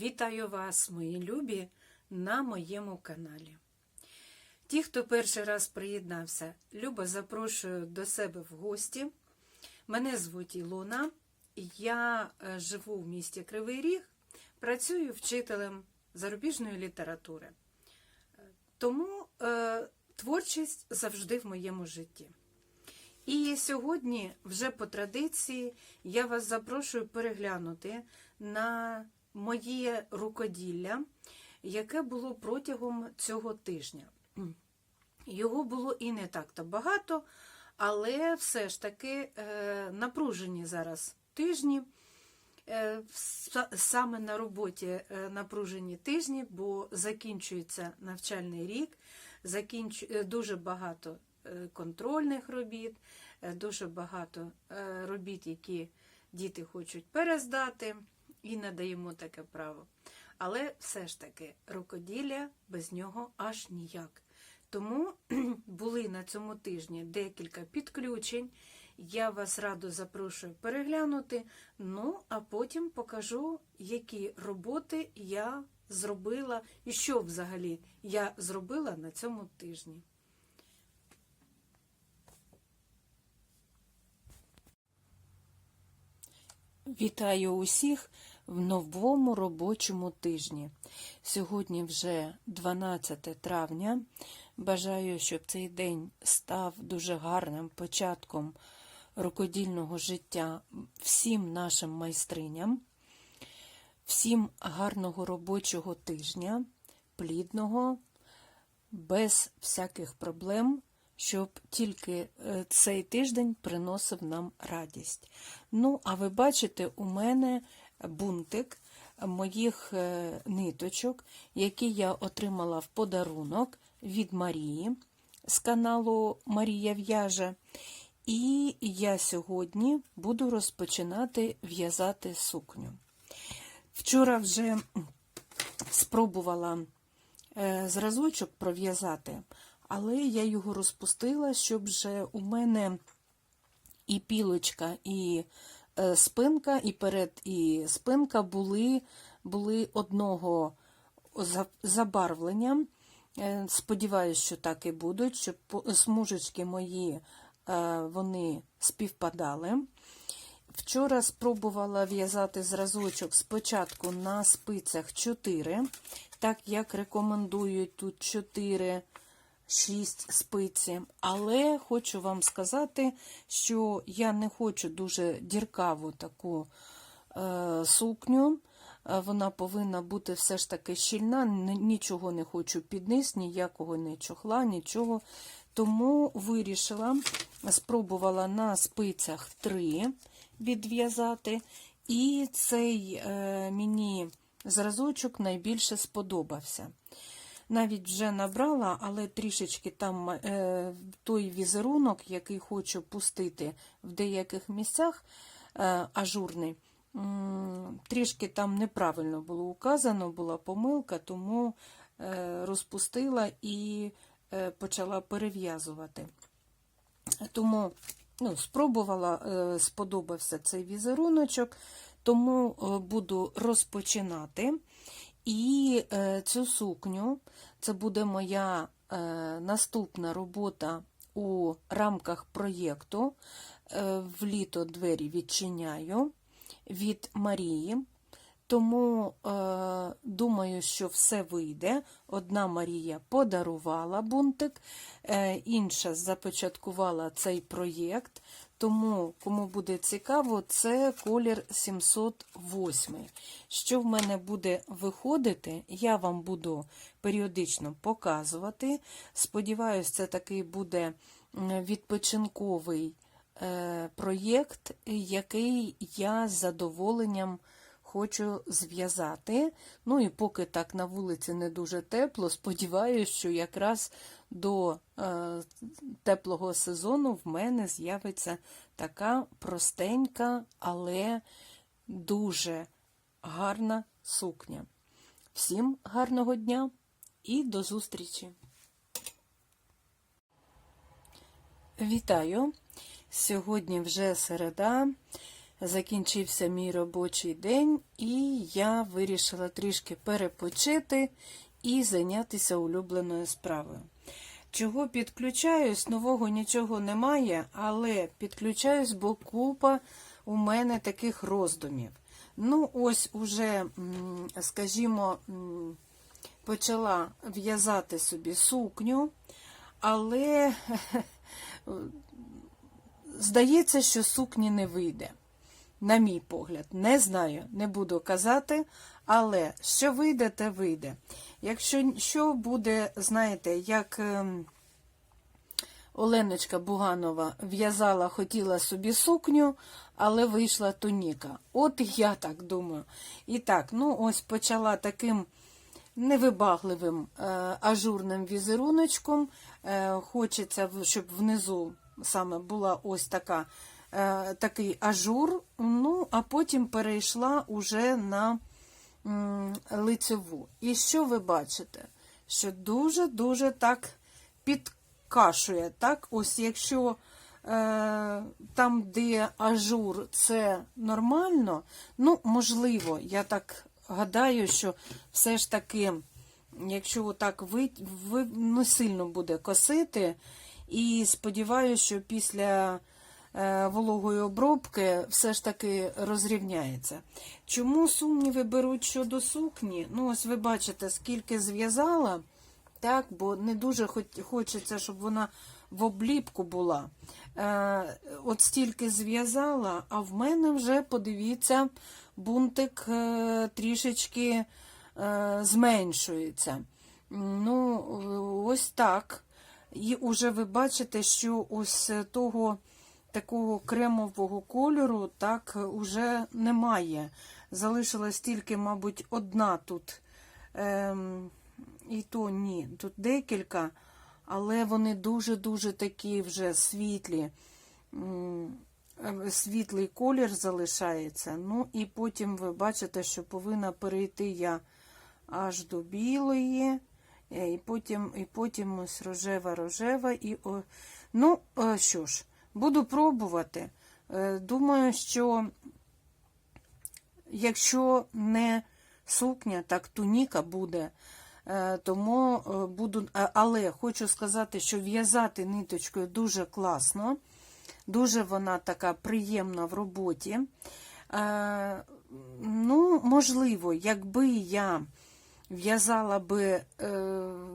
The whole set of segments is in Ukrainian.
Вітаю вас, мої любі, на моєму каналі. Ті, хто перший раз приєднався, любо запрошую до себе в гості. Мене звуть Ілона, я е, живу в місті Кривий Ріг, працюю вчителем зарубіжної літератури. Тому е, творчість завжди в моєму житті. І сьогодні, вже по традиції, я вас запрошую переглянути на моє рукоділля, яке було протягом цього тижня. Його було і не так-то багато, але все ж таки е, напружені зараз тижні. Е, Саме на роботі е, напружені тижні, бо закінчується навчальний рік, дуже багато контрольних робіт, дуже багато робіт, які діти хочуть перездати, і надаємо таке право. Але все ж таки рукоділля без нього аж ніяк. Тому були на цьому тижні декілька підключень. Я вас радо запрошую переглянути. Ну, а потім покажу, які роботи я зробила і що взагалі я зробила на цьому тижні. Вітаю усіх в новому робочому тижні. Сьогодні вже 12 травня. Бажаю, щоб цей день став дуже гарним початком рукодільного життя всім нашим майстриням, всім гарного робочого тижня, плідного, без всяких проблем, щоб тільки е, цей тиждень приносив нам радість. Ну, а ви бачите, у мене бунтик моїх е, ниточок, які я отримала в подарунок від Марії з каналу Марія В'яже. І я сьогодні буду розпочинати в'язати сукню. Вчора вже спробувала е, зразочок пров'язати, але я його розпустила, щоб вже у мене і пілочка, і спинка, і перед, і спинка були, були одного забарвлення. Е, Сподіваюсь, що так і будуть, щоб смужечки мої е, вони співпадали. Вчора спробувала в'язати зразочок спочатку на спицях 4, так як рекомендують тут 4, 6 спиці. Але хочу вам сказати, що я не хочу дуже діркаву таку е, сукню. Е, Вона повинна бути все ж таки щільна, нічого не хочу під низ, ніякого не чохла, нічого. Тому вирішила, спробувала на спицях 3 відв'язати, і цей е, мені зразочок найбільше сподобався. Навіть вже набрала, але трішечки там е, той візерунок, який хочу пустити в деяких місцях, е, ажурний, трішки там неправильно було указано, була помилка, тому е, розпустила і е, почала перев'язувати. Тому ну, спробувала, е, сподобався цей візеруночок, тому е, буду розпочинати. І е, цю сукню це буде моя е, наступна робота у рамках проєкту е, в літо двері відчиняю від Марії. Тому е, думаю, що все вийде. Одна Марія подарувала бунтик, е, інша започаткувала цей проєкт. Тому, кому буде цікаво, це колір 708. Що в мене буде виходити, я вам буду періодично показувати. Сподіваюсь, це такий буде відпочинковий е, проєкт, який я з задоволенням хочу зв'язати. Ну і поки так на вулиці не дуже тепло, сподіваюся, що якраз до е, теплого сезону в мене з'явиться така простенька, але дуже гарна сукня. Всім гарного дня і до зустрічі! Вітаю! Сьогодні вже середа. Закінчився мій робочий день, і я вирішила трішки перепочити і зайнятися улюбленою справою. Чого підключаюсь, нового нічого немає, але підключаюсь, бо купа у мене таких роздумів. Ну, ось уже, скажімо, почала в'язати собі сукню, але здається, що сукні не вийде. На мій погляд, не знаю, не буду казати, але що вийде, те вийде. Якщо що буде, знаєте, як ем, Оленочка Буганова в'язала, хотіла собі сукню, але вийшла туніка. От я так думаю. І так, ну ось почала таким невибагливим е, ажурним візеруночком. Е, хочеться, щоб внизу саме була ось така, такий ажур, ну, а потім перейшла уже на лицеву. І що ви бачите? Що дуже-дуже так підкашує. Так? Ось якщо е, там, де ажур, це нормально, ну, можливо, я так гадаю, що все ж таки, якщо отак ви, ви не сильно буде косити, і сподіваюся, що після е, вологої обробки все ж таки розрівняється. Чому сумніви беруть щодо сукні? Ну, ось ви бачите, скільки зв'язала, так, бо не дуже хочеться, щоб вона в обліпку була. Е, от стільки зв'язала, а в мене вже, подивіться, бунтик е, трішечки е, зменшується. Ну, е, ось так. І уже ви бачите, що ось того такого кремового кольору так уже немає. Залишилась тільки, мабуть, одна тут. Ем, і то ні, тут декілька, але вони дуже-дуже такі вже світлі. М, е, Світлий колір залишається. Ну і потім ви бачите, що повинна перейти я аж до білої. Е, І потім, і потім ось рожева, рожева. І. Ну, е, що ж, буду пробувати. Е, Думаю, що якщо не сукня, так туніка буде. Е, Тому е, буду, але хочу сказати, що в'язати ниточкою дуже класно, дуже вона така приємна в роботі. Ну, можливо, якби я в'язала би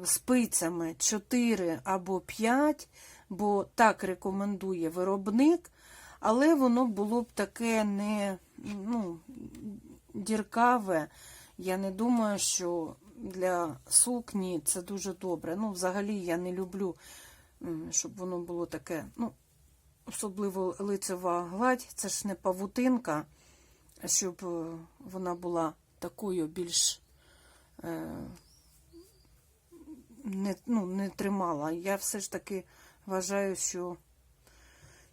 спицями 4 або 5, бо так рекомендує виробник, але воно було б таке не ну, діркаве. Я не думаю, що для сукні це дуже добре. Ну, взагалі я не люблю, щоб воно було таке, ну, особливо лицева гладь, це ж не павутинка, щоб е, вона була такою більш е, не, ну, не тримала. Я все ж таки вважаю, що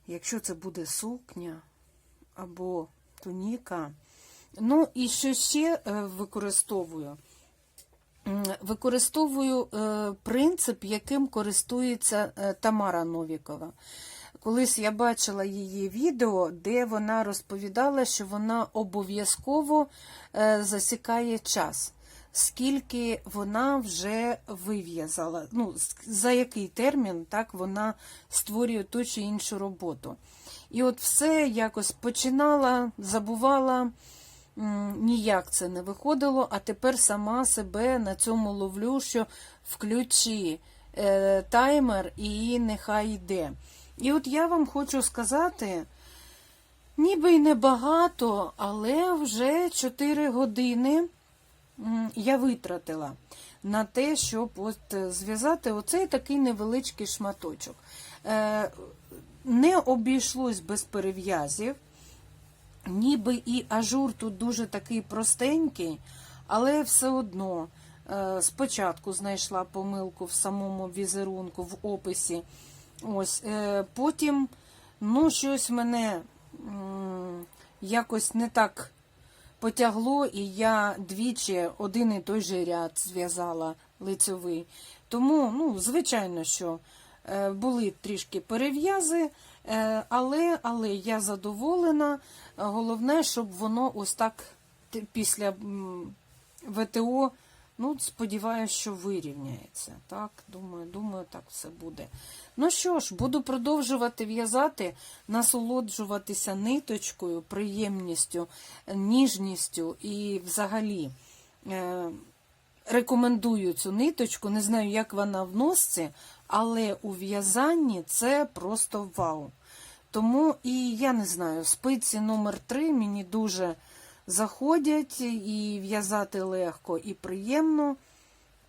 якщо це буде сукня або туніка, ну і що ще е, використовую? Використовую е, принцип, яким користується е, Тамара Новікова. Колись я бачила її відео, де вона розповідала, що вона обов'язково засікає час, скільки вона вже вив'язала, ну, за який термін так вона створює ту чи іншу роботу. І от все якось починала, забувала, ніяк це не виходило, а тепер сама себе на цьому ловлю, що включи е, таймер і нехай йде. І от я вам хочу сказати, ніби й небагато, але вже 4 години я витратила на те, щоб от е, зв'язати оцей такий невеличкий шматочок. Е, Не обійшлось без перев'язів. Ніби і ажур тут дуже такий простенький, але все одно е, спочатку знайшла помилку в самому візерунку, в описі. Ось, потім, ну, щось мене якось не так потягло, і я двічі один і той же ряд зв'язала лицьовий. Тому, ну, звичайно, що Е, Були трішки перев'язи, е, але, але я задоволена. Головне, щоб воно ось так після ВТО, ну, сподіваюся, що вирівняється. Так, думаю, думаю, так все буде. Ну що ж, буду продовжувати в'язати, насолоджуватися ниточкою, приємністю, ніжністю і взагалі. Е, Рекомендую цю ниточку, не знаю, як вона в носці, але у в'язанні це просто вау. Тому і я не знаю, спиці номер 3 мені дуже заходять, і в'язати легко і приємно.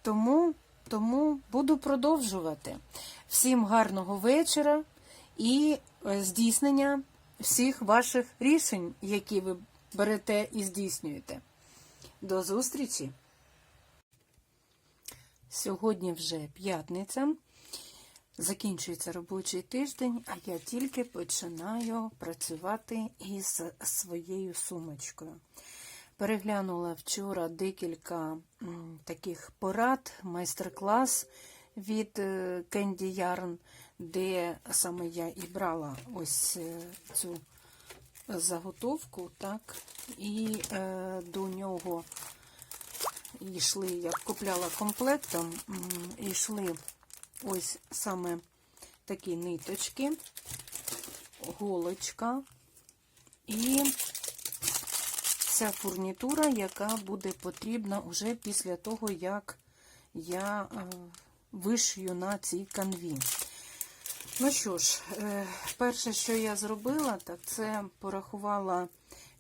Тому, тому буду продовжувати. Всім гарного вечора і е, здійснення всіх ваших рішень, які ви берете і здійснюєте. До зустрічі! Сьогодні вже п'ятниця. Закінчується робочий тиждень, а я тільки починаю працювати із своєю сумочкою. Переглянула вчора декілька таких порад, майстер-клас від е, Candy Yarn, де саме я і брала ось е, цю заготовку, так, і е, до нього йшли, я купляла комплектом, йшли ось саме такі ниточки, голочка і вся фурнітура, яка буде потрібна уже після того, як я е, вишию на цій канві. Ну що ж, е, перше, що я зробила, так це порахувала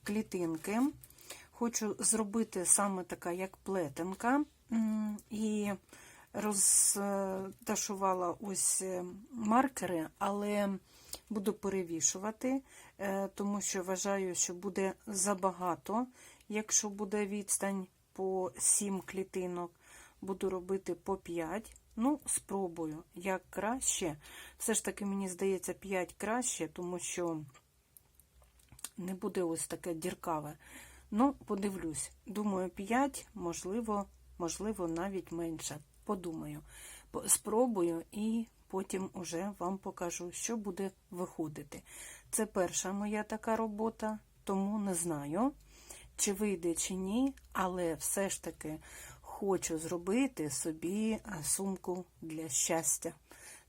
клітинки. Хочу зробити саме така, як плетенка, і розташувала ось е, маркери, але буду перевішувати, е, тому що вважаю, що буде забагато, якщо буде відстань по 7 клітинок, буду робити по 5. Ну, спробую, як краще. Все ж таки, мені здається, 5 краще, тому що не буде ось таке діркаве. Ну, подивлюсь. Думаю, 5, можливо, можливо, навіть менше. Подумаю, спробую і потім уже вам покажу, що буде виходити. Це перша моя така робота, тому не знаю, чи вийде, чи ні, але все ж таки хочу зробити собі е, сумку для щастя.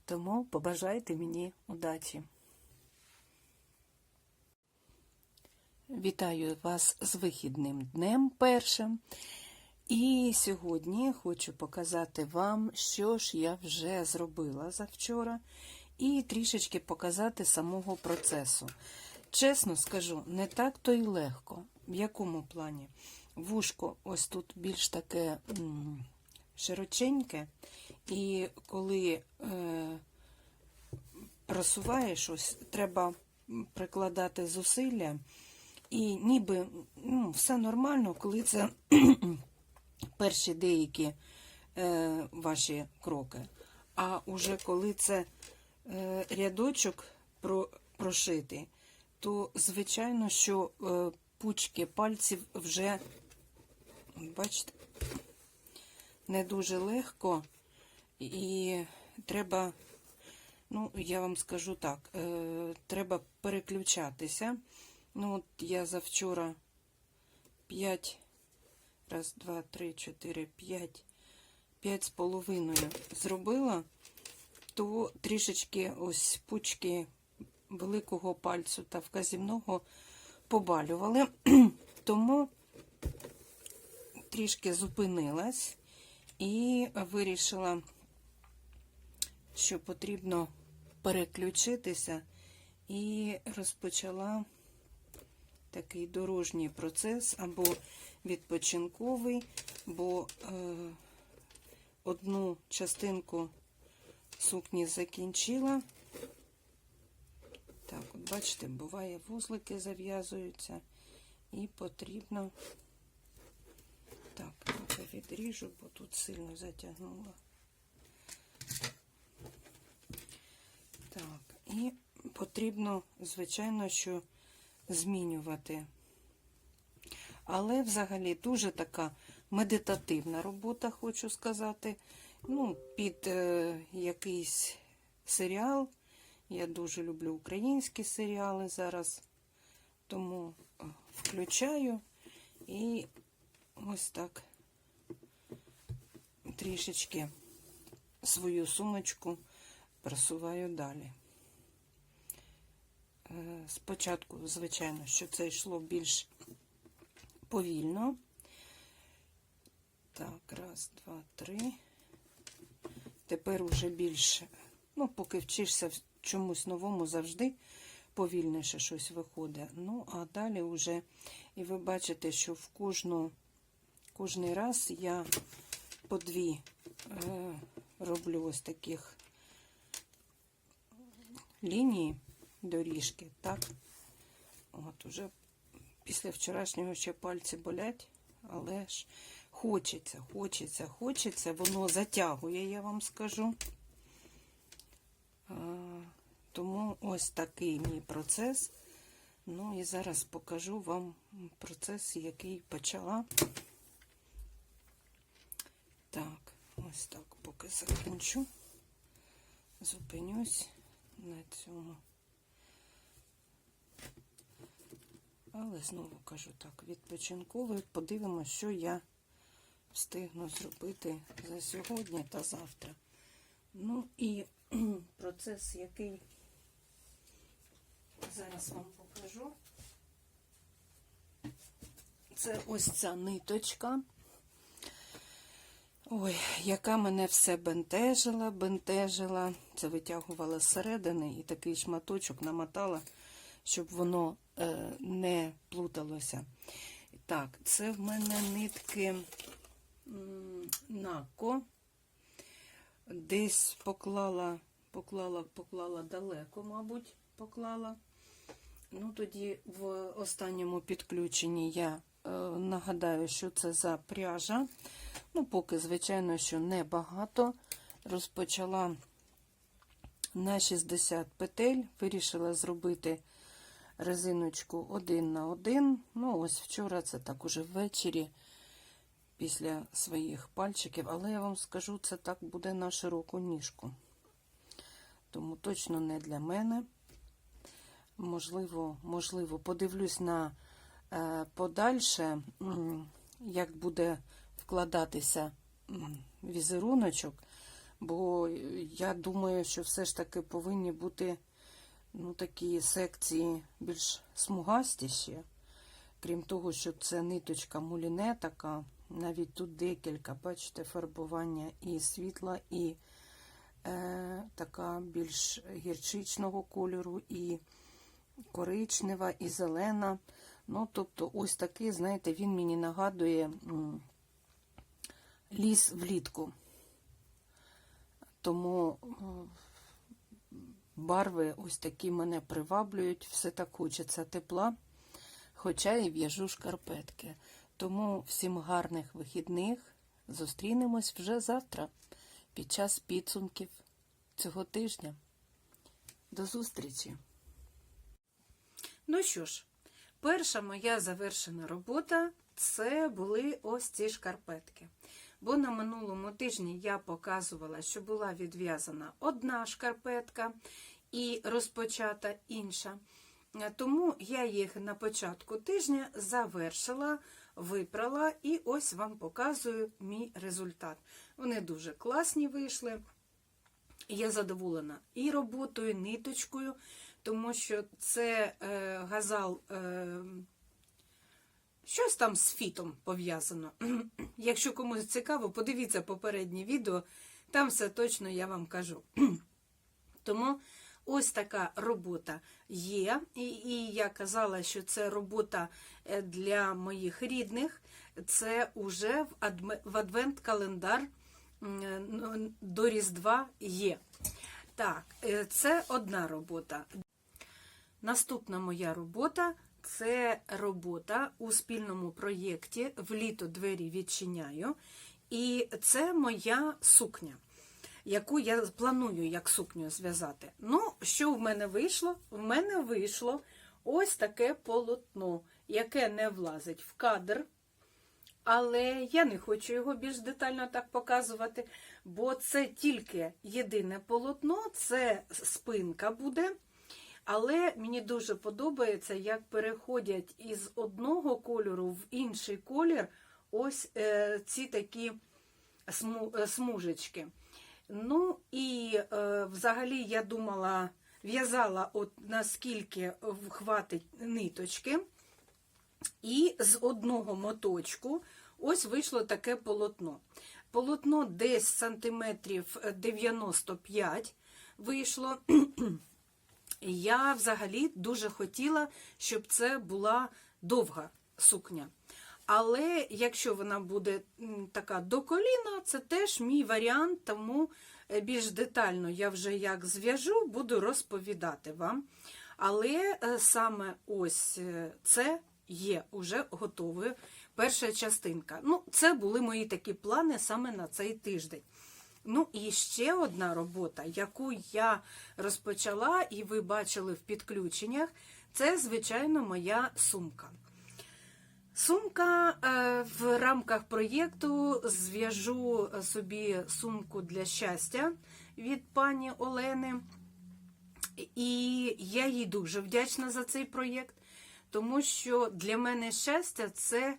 Тому побажайте мені удачі. Вітаю вас з вихідним днем першим. І сьогодні хочу показати вам, що ж я вже зробила завчора, і трішечки показати самого процесу. Чесно скажу, не так то й легко. В якому плані? Вушко ось тут більш таке широченьке, і коли е, просуваєш, ось треба прикладати зусилля. І ніби ну, все нормально, коли це перші деякі е, ваші кроки. А уже коли це е, рядочок про, прошитий, то звичайно, що е, пучки пальців вже, бачите, не дуже легко, і треба, ну, я вам скажу так, е, треба переключатися. Ну, от я завчора 5, раз, два, три, чотири, п'ять, п'ять з половиною. Зробила, то трішечки ось пучки великого пальцю та вказівного побалювали, тому трішки зупинилась і вирішила, що потрібно переключитися і розпочала такий дорожній процес або відпочинковий, бо е, одну частинку сукні закінчила. Так, от бачите, буває, вузлики зав'язуються, і потрібно. Так, трохи відріжу, бо тут сильно затягнула. Так, і потрібно, звичайно, що змінювати. Але взагалі дуже така медитативна робота, хочу сказати. Ну, під е, якийсь серіал. Я дуже люблю українські серіали зараз, тому е, включаю і ось так трішечки свою сумочку просуваю далі. Е, Спочатку, звичайно, що це йшло більш повільно. Так, раз, два, три. Тепер уже більше. Ну, поки вчишся чомусь новому, завжди повільніше щось виходить. Ну, а далі вже, і ви бачите, що в кожну, кожний раз я по дві е, роблю ось таких лінії доріжки, так? От уже після вчорашнього ще пальці болять, але ж хочеться, хочеться, хочеться, воно затягує, я вам скажу. А, тому ось такий мій процес. Ну і зараз покажу вам процес, який почала. Так, ось так, поки закінчу, зупинюсь на цьому. Але знову кажу так, відпочинковий. Подивимося, що я встигну зробити за сьогодні та завтра. Ну і процес, який зараз вам покажу. Це ось ця ниточка. Ой, яка мене все бентежила, бентежила. Це витягувала зсередини і такий шматочок намотала, щоб воно не плуталося. Так, це в мене нитки Нако. Десь поклала, поклала, поклала далеко, мабуть, поклала. Ну, тоді в останньому підключенні я е, нагадаю, що це за пряжа. Ну, поки, звичайно, що небагато. Розпочала на 60 петель, вирішила зробити резиночку один на один. Ну, ось вчора це так уже ввечері, після своїх пальчиків, але я вам скажу, це так буде на широку ніжку. Тому точно не для мене. Можливо, можливо, подивлюсь на е, подальше, як буде вкладатися візеруночок, бо я думаю, що все ж таки повинні бути ну, такі секції більш смугастіші. Крім того, що це ниточка муліне така, навіть тут декілька, бачите, фарбування і світла, і е, така більш гірчичного кольору, і коричнева, і зелена. Ну, тобто, ось такий, знаєте, він мені нагадує ліс влітку. Тому м, барви ось такі мене приваблюють, все так хочеться тепла, хоча і в'яжу шкарпетки. Тому всім гарних вихідних. Зустрінемось вже завтра під час підсумків цього тижня. До зустрічі! Ну що ж, перша моя завершена робота це були ось ці шкарпетки. Бо на минулому тижні я показувала, що була відв'язана одна шкарпетка і розпочата інша. Тому я їх на початку тижня завершила, випрала і ось вам показую мій результат. Вони дуже класні вийшли. Я задоволена і роботою, і ниточкою, тому що це е, газал, е, щось там з фітом пов'язано. Якщо комусь цікаво, подивіться попереднє відео, там все точно я вам кажу. Тому ось така робота є. І, і я казала, що це робота е, для моїх рідних, це вже в, адме, в адвент-календар до Різдва є. Так, е, це одна робота. Наступна моя робота це робота у спільному проєкті В літо двері відчиняю. І це моя сукня, яку я планую як сукню зв'язати. Ну, що в мене вийшло? В мене вийшло ось таке полотно, яке не влазить в кадр. але я не хочу його більш детально так показувати, бо це тільки єдине полотно, це спинка буде. Але мені дуже подобається, як переходять із одного кольору в інший колір ось е, ці такі сму, е, смужечки. Ну і е, взагалі я думала, в'язала от наскільки хватить ниточки. І з одного моточку ось вийшло таке полотно. Полотно десь сантиметрів 95 вийшло. Я взагалі дуже хотіла, щоб це була довга сукня. Але якщо вона буде така до коліна, це теж мій варіант, тому е, більш детально я вже як зв'яжу, буду розповідати вам. Але е, саме ось е, це є уже готовою перша частинка. Ну, це були мої такі плани саме на цей тиждень. Ну і ще одна робота, яку я розпочала, і ви бачили в підключеннях, це, звичайно, моя сумка. Сумка е, в рамках проєкту зв'яжу собі сумку для щастя від пані Олени. І я їй дуже вдячна за цей проєкт, тому що для мене щастя це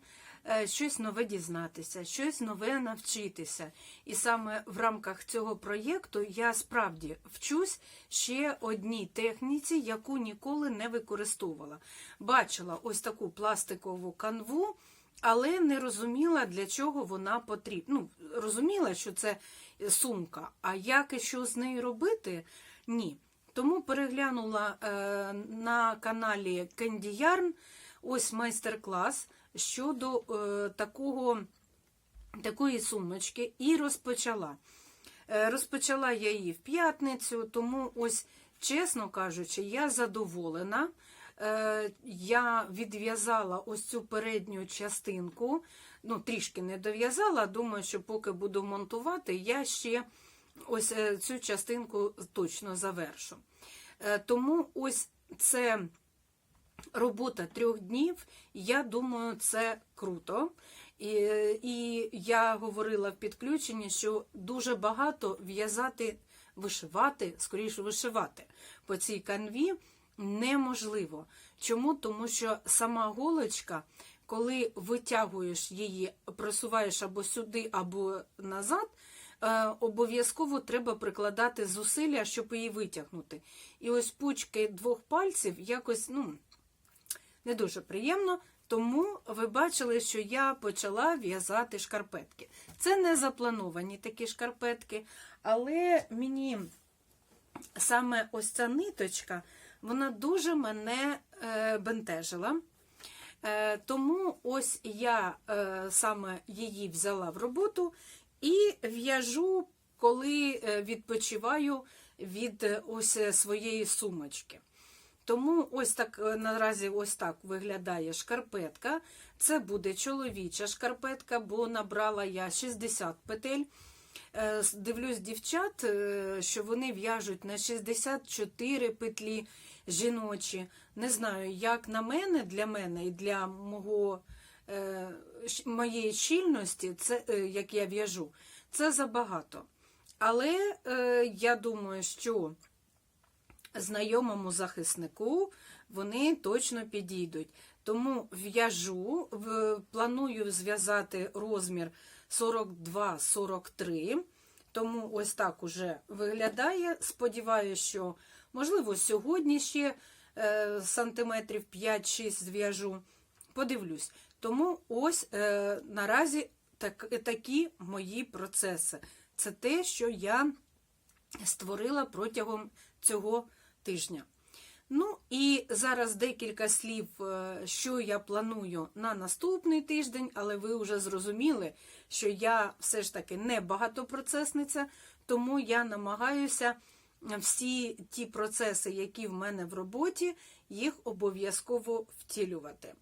щось нове дізнатися, щось нове навчитися. І саме в рамках цього проєкту я справді вчусь ще одній техніці, яку ніколи не використовувала. Бачила ось таку пластикову канву. Але не розуміла, для чого вона потрібна. Ну, розуміла, що це сумка, а як і що з нею робити, ні. Тому переглянула е, на каналі Candy Yarn ось майстер-клас щодо е, такого, такої сумочки і розпочала. Е, розпочала я її в п'ятницю, тому ось, чесно кажучи, я задоволена. Е, я відв'язала ось цю передню частинку, ну, трішки не дов'язала, думаю, що поки буду монтувати, я ще ось цю частинку точно завершу. Тому ось це робота трьох днів, я думаю, це круто. І, і я говорила в підключенні, що дуже багато в'язати, вишивати, скоріше вишивати по цій канві неможливо. Чому? Тому що сама голочка, коли витягуєш її, просуваєш або сюди, або назад, е, обов'язково треба прикладати зусилля, щоб її витягнути. І ось пучки двох пальців якось ну, не дуже приємно. Тому ви бачили, що я почала в'язати шкарпетки. Це не заплановані такі шкарпетки, але мені саме ось ця ниточка, вона дуже мене е, бентежила. Е, тому ось я е, саме її взяла в роботу і в'яжу, коли відпочиваю від ось своєї сумочки. Тому ось так е, наразі ось так виглядає шкарпетка. Це буде чоловіча шкарпетка, бо набрала я 60 петель. Е, Дивлюсь дівчат, е, що вони в'яжуть на 64 петлі жіночі. Не знаю, як на мене, для мене і для мого, моєї щільності, це, як я в'яжу, це забагато. Але я думаю, що знайомому захиснику вони точно підійдуть. Тому в'яжу, планую зв'язати розмір 42-43. Тому ось так уже виглядає. Сподіваюся, що, можливо, сьогодні ще е, сантиметрів 5-6 зв'яжу. Подивлюсь. Тому ось е, наразі так, такі мої процеси. Це те, що я створила протягом цього тижня. Ну і зараз декілька слів, е, що я планую на наступний тиждень, але ви вже зрозуміли, що я все ж таки не багатопроцесниця, тому я намагаюся всі ті процеси, які в мене в роботі, їх обов'язково втілювати.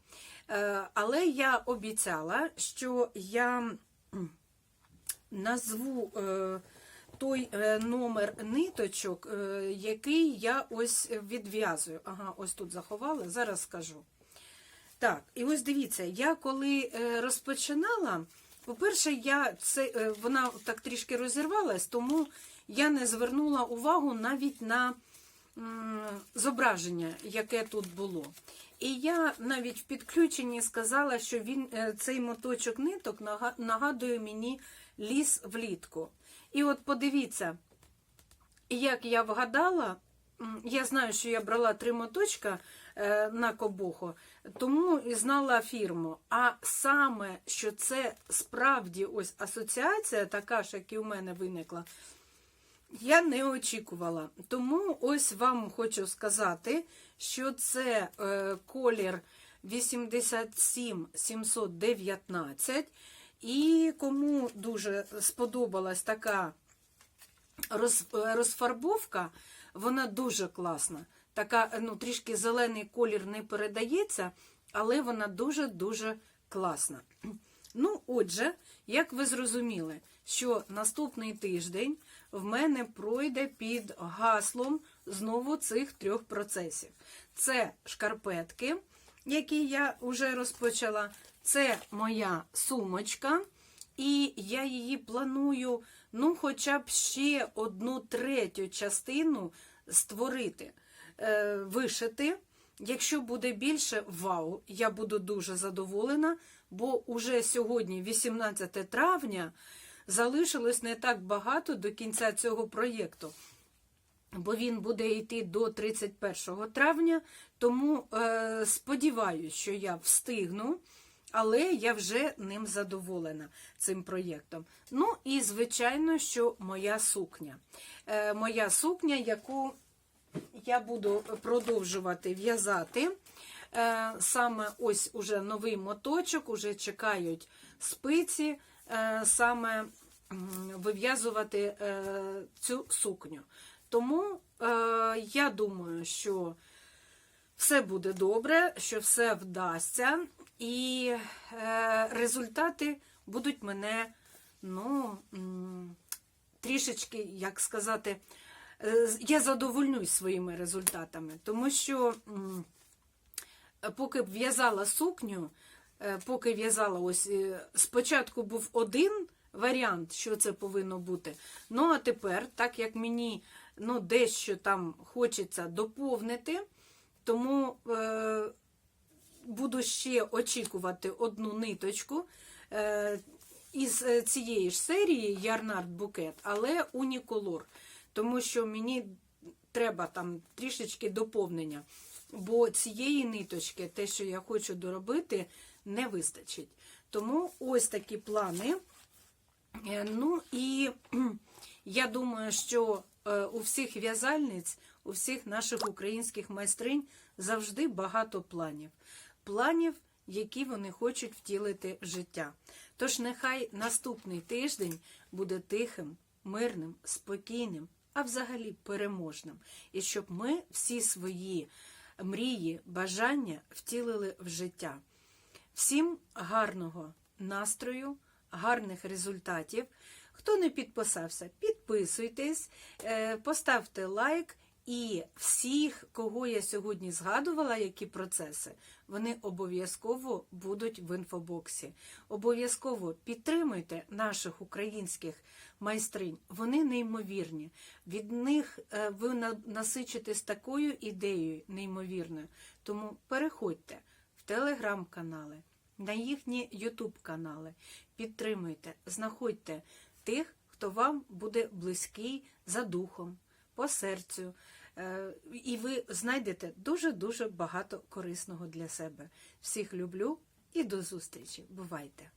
Е, Але я обіцяла, що я назву е, той е, номер ниточок, е, який я ось відв'язую. Ага, ось тут заховала, зараз скажу. Так, і ось дивіться, я коли е, розпочинала, по-перше, я це, вона так трішки розірвалась, тому я не звернула увагу навіть на зображення, яке тут було. І я навіть в підключенні сказала, що він, цей моточок ниток нагадує мені ліс влітку. І от подивіться, як я вгадала, я знаю, що я брала три моточка е, на кобохо, тому і знала фірму. А саме, що це справді ось асоціація, така ж, як і у мене виникла, я не очікувала. Тому ось вам хочу сказати, що це е, колір 87719. І кому дуже сподобалась така роз, розфарбовка, вона дуже класна. Така, ну, трішки зелений колір не передається, але вона дуже-дуже класна. Ну, отже, як ви зрозуміли, що наступний тиждень в мене пройде під гаслом знову цих трьох процесів. Це шкарпетки, які я вже розпочала, це моя сумочка, і я її планую, ну, хоча б ще одну третю частину створити, е, вишити. Якщо буде більше, вау, я буду дуже задоволена, бо уже сьогодні, 18 травня, залишилось не так багато до кінця цього проєкту. Бо він буде йти до 31 травня, тому е, сподіваюся, що я встигну, але я вже ним задоволена цим проєктом. Ну і звичайно, що моя сукня. Е, моя сукня, яку я буду продовжувати в'язати. Е, Саме ось уже новий моточок, уже чекають спиці, е, саме вив'язувати е, цю сукню. Тому е, я думаю, що все буде добре, що все вдасться, і е, результати будуть мене, ну, трішечки, як сказати, е, я задовольнюсь своїми результатами, тому що м, поки в'язала сукню, е, поки в'язала ось е, спочатку був один варіант, що це повинно бути. Ну а тепер, так як мені ну, дещо там хочеться доповнити, тому е, буду ще очікувати одну ниточку. Е, із е, цієї ж серії Ярнард Букет, але уніколор, тому що мені треба там трішечки доповнення, бо цієї ниточки, те, що я хочу доробити, не вистачить. Тому ось такі плани. Е, Ну і я думаю, що у всіх в'язальниць, у всіх наших українських майстринь завжди багато планів. Планів, які вони хочуть втілити в життя. Тож нехай наступний тиждень буде тихим, мирним, спокійним, а взагалі переможним. І щоб ми всі свої мрії, бажання втілили в життя. Всім гарного настрою, гарних результатів. Хто не підписався, підписуйтесь, е, поставте лайк. І всіх, кого я сьогодні згадувала, які процеси, вони обов'язково будуть в інфобоксі. Обов'язково підтримуйте наших українських майстринь. Вони неймовірні. Від них е, ви насичитесь такою ідеєю неймовірною. Тому переходьте в телеграм-канали, на їхні ютуб-канали. Підтримуйте, знаходьте тих, хто вам буде близький за духом, по серцю. Е, І ви знайдете дуже-дуже багато корисного для себе. Всіх люблю і до зустрічі. Бувайте!